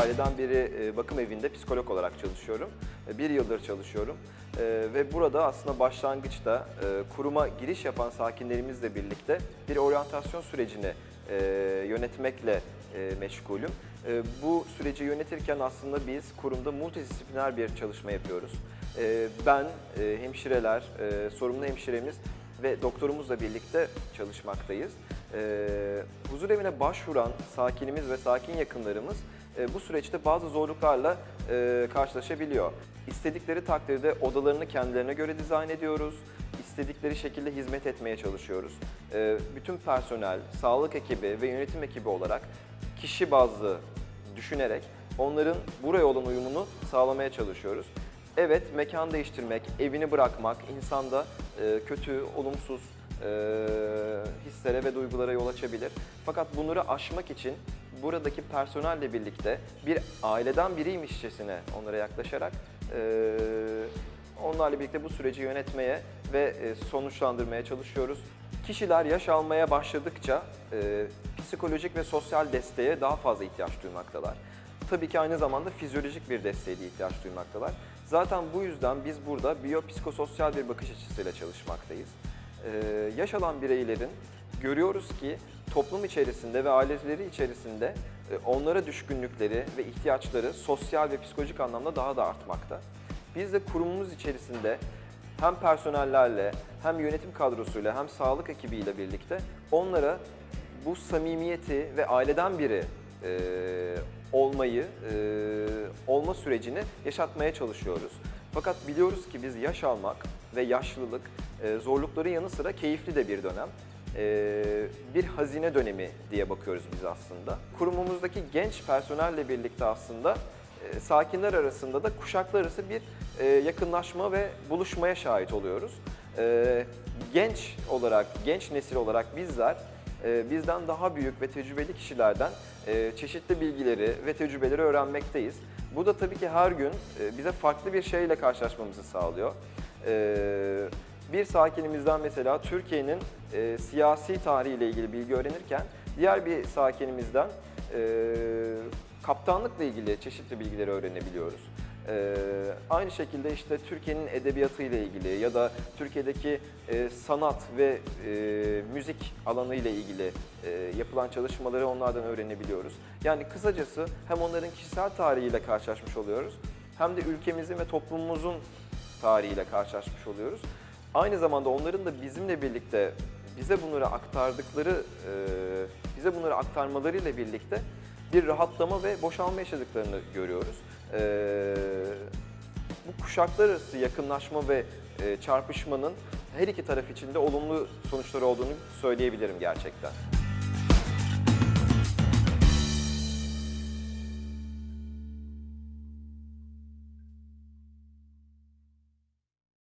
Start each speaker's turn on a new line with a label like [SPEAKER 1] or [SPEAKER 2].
[SPEAKER 1] senelerden beri e, bakım evinde psikolog olarak çalışıyorum. E, Bir yıldır çalışıyorum. E, Ve burada aslında başlangıçta kuruma giriş yapan sakinlerimizle birlikte bir oryantasyon sürecini yönetmekle meşgulüm. Bu süreci yönetirken aslında biz kurumda multidisipliner bir çalışma yapıyoruz. Ben, hemşireler, sorumlu hemşiremiz ve doktorumuzla birlikte çalışmaktayız. Huzur evine başvuran sakinimiz ve sakin yakınlarımız e, bu süreçte bazı zorluklarla e, karşılaşabiliyor. İstedikleri takdirde odalarını kendilerine göre dizayn ediyoruz. İstedikleri şekilde hizmet etmeye çalışıyoruz. Ee, bütün personel, sağlık ekibi ve yönetim ekibi olarak kişi bazlı düşünerek onların buraya olan uyumunu sağlamaya çalışıyoruz. Evet, mekan değiştirmek, evini bırakmak insanda e, kötü, olumsuz e, hislere ve duygulara yol açabilir. Fakat bunları aşmak için buradaki personelle birlikte bir aileden biriymişçesine onlara yaklaşarak e, onlarla birlikte bu süreci yönetmeye ve e, sonuçlandırmaya çalışıyoruz. Kişiler yaş almaya başladıkça e, psikolojik ve sosyal desteğe daha fazla ihtiyaç duymaktalar. Tabii ki aynı zamanda fizyolojik bir desteğe de ihtiyaç duymaktalar. Zaten bu yüzden biz burada biyopsikososyal bir bakış açısıyla çalışmaktayız. Ee, yaş alan bireylerin görüyoruz ki toplum içerisinde ve aileleri içerisinde e, onlara düşkünlükleri ve ihtiyaçları sosyal ve psikolojik anlamda daha da artmakta. Biz de kurumumuz içerisinde hem personellerle hem yönetim kadrosuyla hem sağlık ekibiyle birlikte onlara bu samimiyeti ve aileden biri e, olmayı, e, olma sürecini yaşatmaya çalışıyoruz. Fakat biliyoruz ki biz yaş almak ve yaşlılık e, zorlukların yanı sıra keyifli de bir dönem. E, bir hazine dönemi diye bakıyoruz biz aslında. Kurumumuzdaki genç personelle birlikte aslında e, sakinler arasında da kuşaklar arası bir e, yakınlaşma ve buluşmaya şahit oluyoruz. E, genç olarak, genç nesil olarak bizler bizden daha büyük ve tecrübeli kişilerden çeşitli bilgileri ve tecrübeleri öğrenmekteyiz. Bu da tabii ki her gün bize farklı bir şeyle karşılaşmamızı sağlıyor. Bir sakinimizden mesela Türkiye'nin e, siyasi tarihiyle ilgili bilgi öğrenirken diğer bir sakinimizden e, kaptanlıkla ilgili çeşitli bilgileri öğrenebiliyoruz. Ee, aynı şekilde işte Türkiye'nin edebiyatı ile ilgili ya da Türkiye'deki e, sanat ve e, müzik alanı ile ilgili e, yapılan çalışmaları onlardan öğrenebiliyoruz. Yani kısacası hem onların kişisel tarihiyle karşılaşmış oluyoruz hem de ülkemizin ve toplumumuzun tarihiyle karşılaşmış oluyoruz. Aynı zamanda onların da bizimle birlikte bize bunları aktardıkları, e, bize bunları aktarmalarıyla birlikte bir rahatlama ve boşalma yaşadıklarını görüyoruz. Ee, bu kuşaklar arası yakınlaşma ve e, çarpışmanın her iki taraf için de olumlu sonuçları olduğunu söyleyebilirim gerçekten.